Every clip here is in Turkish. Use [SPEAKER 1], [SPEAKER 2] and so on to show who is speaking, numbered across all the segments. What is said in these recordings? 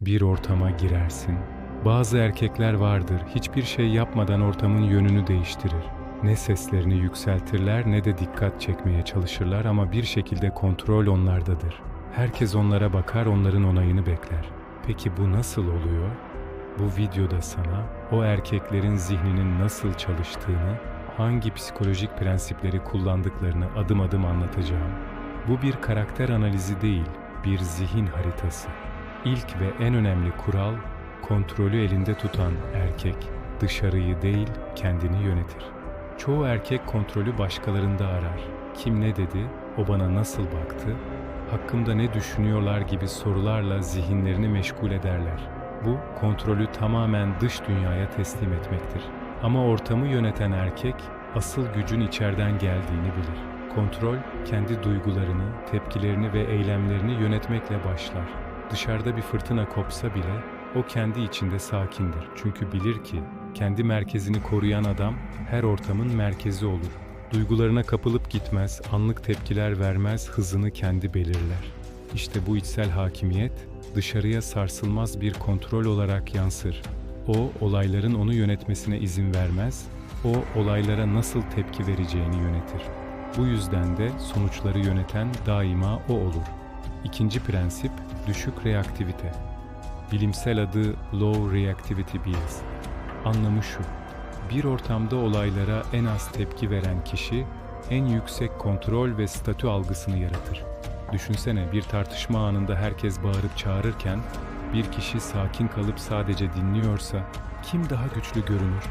[SPEAKER 1] Bir ortama girersin. Bazı erkekler vardır, hiçbir şey yapmadan ortamın yönünü değiştirir. Ne seslerini yükseltirler ne de dikkat çekmeye çalışırlar ama bir şekilde kontrol onlardadır. Herkes onlara bakar, onların onayını bekler. Peki bu nasıl oluyor? Bu videoda sana o erkeklerin zihninin nasıl çalıştığını, hangi psikolojik prensipleri kullandıklarını adım adım anlatacağım. Bu bir karakter analizi değil, bir zihin haritası. İlk ve en önemli kural, kontrolü elinde tutan erkek dışarıyı değil kendini yönetir. Çoğu erkek kontrolü başkalarında arar. Kim ne dedi, o bana nasıl baktı, hakkımda ne düşünüyorlar gibi sorularla zihinlerini meşgul ederler. Bu kontrolü tamamen dış dünyaya teslim etmektir. Ama ortamı yöneten erkek asıl gücün içeriden geldiğini bilir. Kontrol kendi duygularını, tepkilerini ve eylemlerini yönetmekle başlar. Dışarıda bir fırtına kopsa bile o kendi içinde sakindir. Çünkü bilir ki kendi merkezini koruyan adam her ortamın merkezi olur. Duygularına kapılıp gitmez, anlık tepkiler vermez, hızını kendi belirler. İşte bu içsel hakimiyet dışarıya sarsılmaz bir kontrol olarak yansır. O olayların onu yönetmesine izin vermez, o olaylara nasıl tepki vereceğini yönetir. Bu yüzden de sonuçları yöneten daima o olur. İkinci prensip düşük reaktivite. Bilimsel adı Low Reactivity Bias. Anlamı şu. Bir ortamda olaylara en az tepki veren kişi en yüksek kontrol ve statü algısını yaratır. Düşünsene bir tartışma anında herkes bağırıp çağırırken bir kişi sakin kalıp sadece dinliyorsa kim daha güçlü görünür?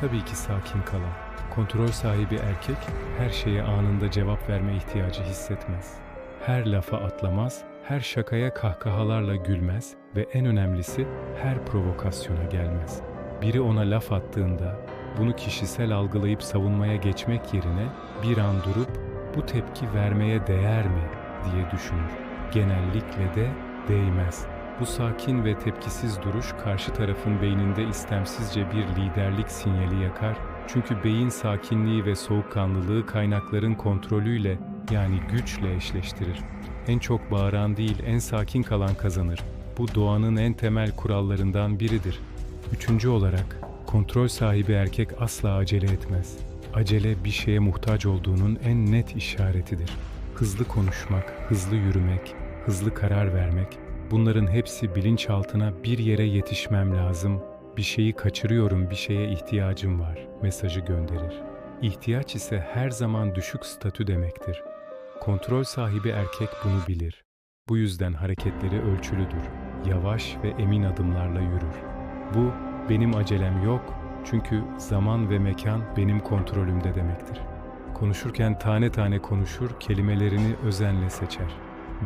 [SPEAKER 1] Tabii ki sakin kalan. Kontrol sahibi erkek her şeye anında cevap verme ihtiyacı hissetmez. Her lafa atlamaz, her şakaya kahkahalarla gülmez ve en önemlisi her provokasyona gelmez. Biri ona laf attığında bunu kişisel algılayıp savunmaya geçmek yerine bir an durup bu tepki vermeye değer mi diye düşünür. Genellikle de değmez. Bu sakin ve tepkisiz duruş karşı tarafın beyninde istemsizce bir liderlik sinyali yakar. Çünkü beyin sakinliği ve soğukkanlılığı kaynakların kontrolüyle yani güçle eşleştirir. En çok bağıran değil, en sakin kalan kazanır. Bu doğanın en temel kurallarından biridir. Üçüncü olarak, kontrol sahibi erkek asla acele etmez. Acele bir şeye muhtaç olduğunun en net işaretidir. Hızlı konuşmak, hızlı yürümek, hızlı karar vermek, bunların hepsi bilinçaltına bir yere yetişmem lazım, bir şeyi kaçırıyorum, bir şeye ihtiyacım var mesajı gönderir. İhtiyaç ise her zaman düşük statü demektir. Kontrol sahibi erkek bunu bilir. Bu yüzden hareketleri ölçülüdür. Yavaş ve emin adımlarla yürür. Bu benim acelem yok çünkü zaman ve mekan benim kontrolümde demektir. Konuşurken tane tane konuşur, kelimelerini özenle seçer.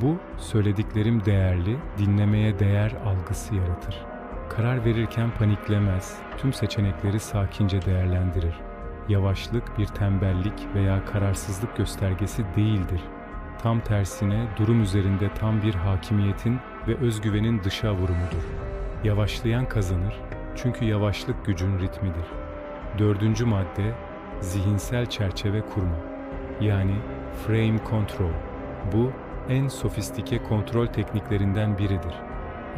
[SPEAKER 1] Bu söylediklerim değerli, dinlemeye değer algısı yaratır. Karar verirken paniklemez, tüm seçenekleri sakince değerlendirir. Yavaşlık bir tembellik veya kararsızlık göstergesi değildir. Tam tersine durum üzerinde tam bir hakimiyetin ve özgüvenin dışa vurumudur. Yavaşlayan kazanır çünkü yavaşlık gücün ritmidir. Dördüncü madde zihinsel çerçeve kurma. Yani frame control. Bu en sofistike kontrol tekniklerinden biridir.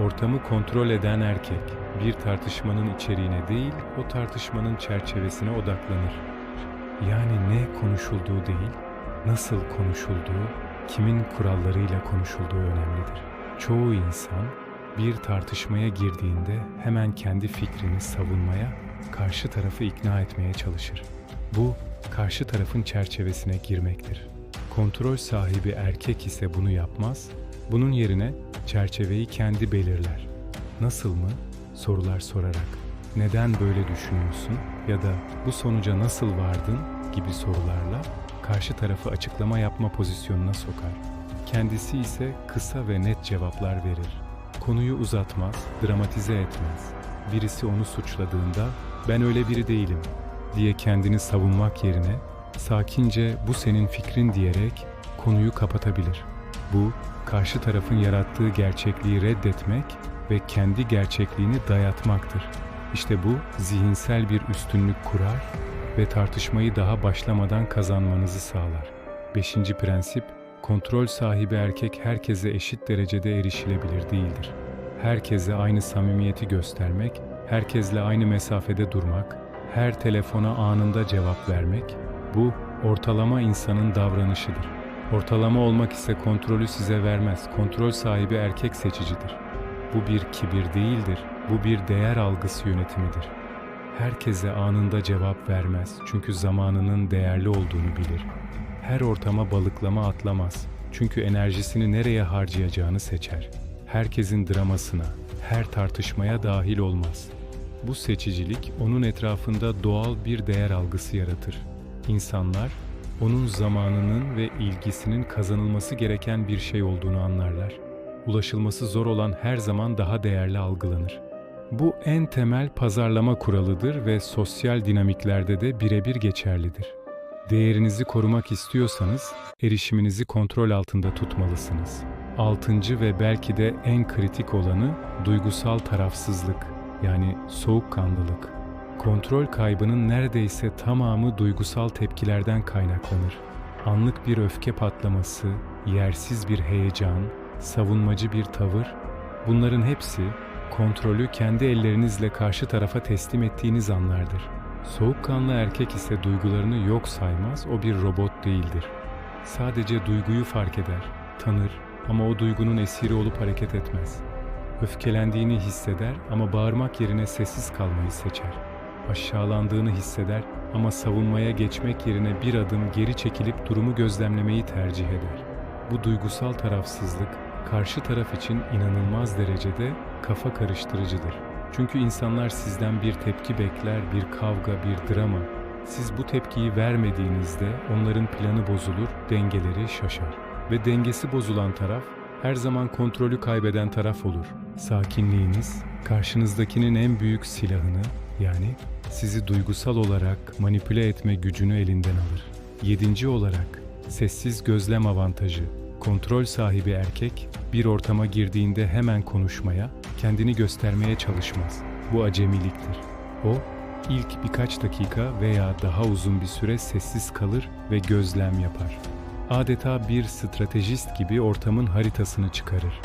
[SPEAKER 1] Ortamı kontrol eden erkek bir tartışmanın içeriğine değil, o tartışmanın çerçevesine odaklanır. Yani ne konuşulduğu değil, nasıl konuşulduğu, kimin kurallarıyla konuşulduğu önemlidir. Çoğu insan bir tartışmaya girdiğinde hemen kendi fikrini savunmaya, karşı tarafı ikna etmeye çalışır. Bu karşı tarafın çerçevesine girmektir. Kontrol sahibi erkek ise bunu yapmaz, bunun yerine çerçeveyi kendi belirler. Nasıl mı? Sorular sorarak. Neden böyle düşünüyorsun ya da bu sonuca nasıl vardın gibi sorularla karşı tarafı açıklama yapma pozisyonuna sokar. Kendisi ise kısa ve net cevaplar verir. Konuyu uzatmaz, dramatize etmez. Birisi onu suçladığında ben öyle biri değilim diye kendini savunmak yerine sakince bu senin fikrin diyerek konuyu kapatabilir. Bu karşı tarafın yarattığı gerçekliği reddetmek ve kendi gerçekliğini dayatmaktır. İşte bu zihinsel bir üstünlük kurar ve tartışmayı daha başlamadan kazanmanızı sağlar. Beşinci prensip, kontrol sahibi erkek herkese eşit derecede erişilebilir değildir. herkese aynı samimiyeti göstermek, herkesle aynı mesafede durmak, her telefona anında cevap vermek, bu ortalama insanın davranışıdır. Ortalama olmak ise kontrolü size vermez. Kontrol sahibi erkek seçicidir. Bu bir kibir değildir. Bu bir değer algısı yönetimidir. Herkese anında cevap vermez çünkü zamanının değerli olduğunu bilir. Her ortama balıklama atlamaz çünkü enerjisini nereye harcayacağını seçer. Herkesin dramasına, her tartışmaya dahil olmaz. Bu seçicilik onun etrafında doğal bir değer algısı yaratır. İnsanlar onun zamanının ve ilgisinin kazanılması gereken bir şey olduğunu anlarlar. Ulaşılması zor olan her zaman daha değerli algılanır. Bu en temel pazarlama kuralıdır ve sosyal dinamiklerde de birebir geçerlidir. Değerinizi korumak istiyorsanız erişiminizi kontrol altında tutmalısınız. Altıncı ve belki de en kritik olanı duygusal tarafsızlık yani soğukkanlılık. Kontrol kaybının neredeyse tamamı duygusal tepkilerden kaynaklanır. Anlık bir öfke patlaması, yersiz bir heyecan, savunmacı bir tavır, bunların hepsi kontrolü kendi ellerinizle karşı tarafa teslim ettiğiniz anlardır. Soğukkanlı erkek ise duygularını yok saymaz, o bir robot değildir. Sadece duyguyu fark eder, tanır ama o duygunun esiri olup hareket etmez. Öfkelendiğini hisseder ama bağırmak yerine sessiz kalmayı seçer. Aşağılandığını hisseder ama savunmaya geçmek yerine bir adım geri çekilip durumu gözlemlemeyi tercih eder. Bu duygusal tarafsızlık karşı taraf için inanılmaz derecede kafa karıştırıcıdır. Çünkü insanlar sizden bir tepki bekler, bir kavga, bir drama. Siz bu tepkiyi vermediğinizde onların planı bozulur, dengeleri şaşar. Ve dengesi bozulan taraf her zaman kontrolü kaybeden taraf olur. Sakinliğiniz karşınızdakinin en büyük silahını yani sizi duygusal olarak manipüle etme gücünü elinden alır. Yedinci olarak sessiz gözlem avantajı. Kontrol sahibi erkek bir ortama girdiğinde hemen konuşmaya, kendini göstermeye çalışmaz. Bu acemiliktir. O ilk birkaç dakika veya daha uzun bir süre sessiz kalır ve gözlem yapar. Adeta bir stratejist gibi ortamın haritasını çıkarır.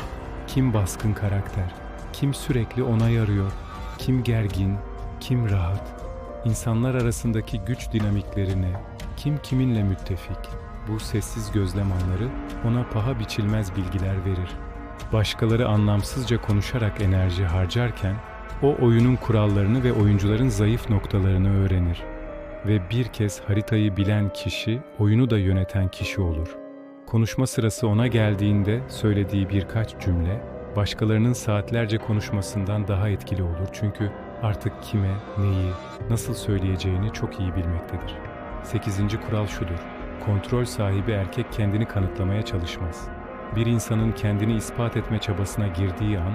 [SPEAKER 1] Kim baskın karakter, kim sürekli onay arıyor, kim gergin, kim rahat. İnsanlar arasındaki güç dinamiklerine, kim kiminle müttefik. Bu sessiz gözlem anları ona paha biçilmez bilgiler verir. Başkaları anlamsızca konuşarak enerji harcarken o oyunun kurallarını ve oyuncuların zayıf noktalarını öğrenir ve bir kez haritayı bilen kişi oyunu da yöneten kişi olur. Konuşma sırası ona geldiğinde söylediği birkaç cümle başkalarının saatlerce konuşmasından daha etkili olur çünkü artık kime, neyi, nasıl söyleyeceğini çok iyi bilmektedir. Sekizinci kural şudur. Kontrol sahibi erkek kendini kanıtlamaya çalışmaz. Bir insanın kendini ispat etme çabasına girdiği an,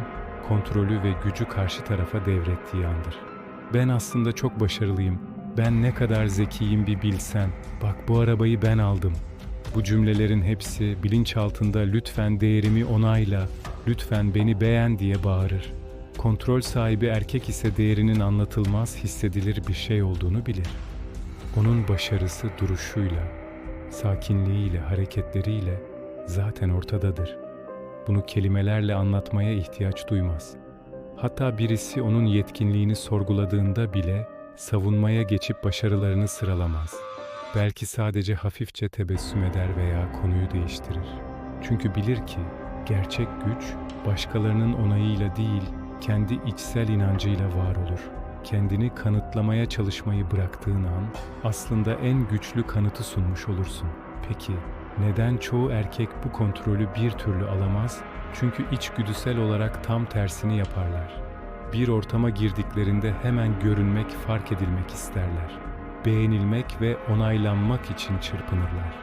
[SPEAKER 1] kontrolü ve gücü karşı tarafa devrettiği andır. Ben aslında çok başarılıyım. Ben ne kadar zekiyim bir bilsen. Bak bu arabayı ben aldım. Bu cümlelerin hepsi bilinçaltında lütfen değerimi onayla, lütfen beni beğen diye bağırır. Kontrol sahibi erkek ise değerinin anlatılmaz, hissedilir bir şey olduğunu bilir. Onun başarısı duruşuyla, sakinliğiyle, hareketleriyle zaten ortadadır. Bunu kelimelerle anlatmaya ihtiyaç duymaz. Hatta birisi onun yetkinliğini sorguladığında bile savunmaya geçip başarılarını sıralamaz. Belki sadece hafifçe tebessüm eder veya konuyu değiştirir. Çünkü bilir ki gerçek güç başkalarının onayıyla değil, kendi içsel inancıyla var olur. Kendini kanıtlamaya çalışmayı bıraktığın an aslında en güçlü kanıtı sunmuş olursun. Peki neden çoğu erkek bu kontrolü bir türlü alamaz? Çünkü içgüdüsel olarak tam tersini yaparlar. Bir ortama girdiklerinde hemen görünmek, fark edilmek isterler. Beğenilmek ve onaylanmak için çırpınırlar.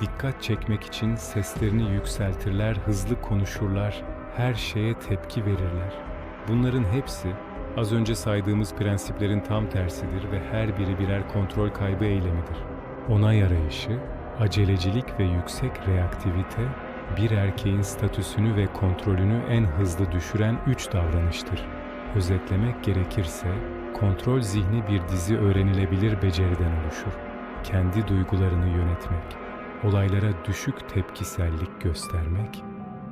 [SPEAKER 1] Dikkat çekmek için seslerini yükseltirler, hızlı konuşurlar, her şeye tepki verirler. Bunların hepsi az önce saydığımız prensiplerin tam tersidir ve her biri birer kontrol kaybı eylemidir. Onay arayışı, acelecilik ve yüksek reaktivite bir erkeğin statüsünü ve kontrolünü en hızlı düşüren üç davranıştır. Özetlemek gerekirse, kontrol zihni bir dizi öğrenilebilir beceriden oluşur. Kendi duygularını yönetmek, olaylara düşük tepkisellik göstermek,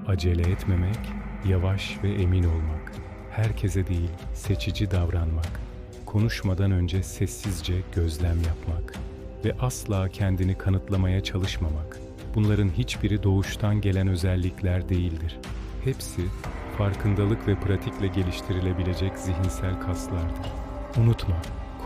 [SPEAKER 1] acele etmemek, Yavaş ve emin olmak. Herkese değil, seçici davranmak. Konuşmadan önce sessizce gözlem yapmak ve asla kendini kanıtlamaya çalışmamak. Bunların hiçbiri doğuştan gelen özellikler değildir. Hepsi farkındalık ve pratikle geliştirilebilecek zihinsel kaslardır. Unutma,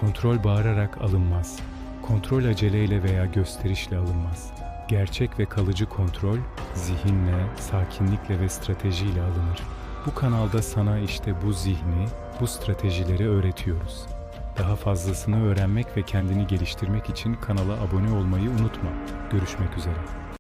[SPEAKER 1] kontrol bağırarak alınmaz. Kontrol aceleyle veya gösterişle alınmaz. Gerçek ve kalıcı kontrol zihinle, sakinlikle ve stratejiyle alınır. Bu kanalda sana işte bu zihni, bu stratejileri öğretiyoruz. Daha fazlasını öğrenmek ve kendini geliştirmek için kanala abone olmayı unutma. Görüşmek üzere.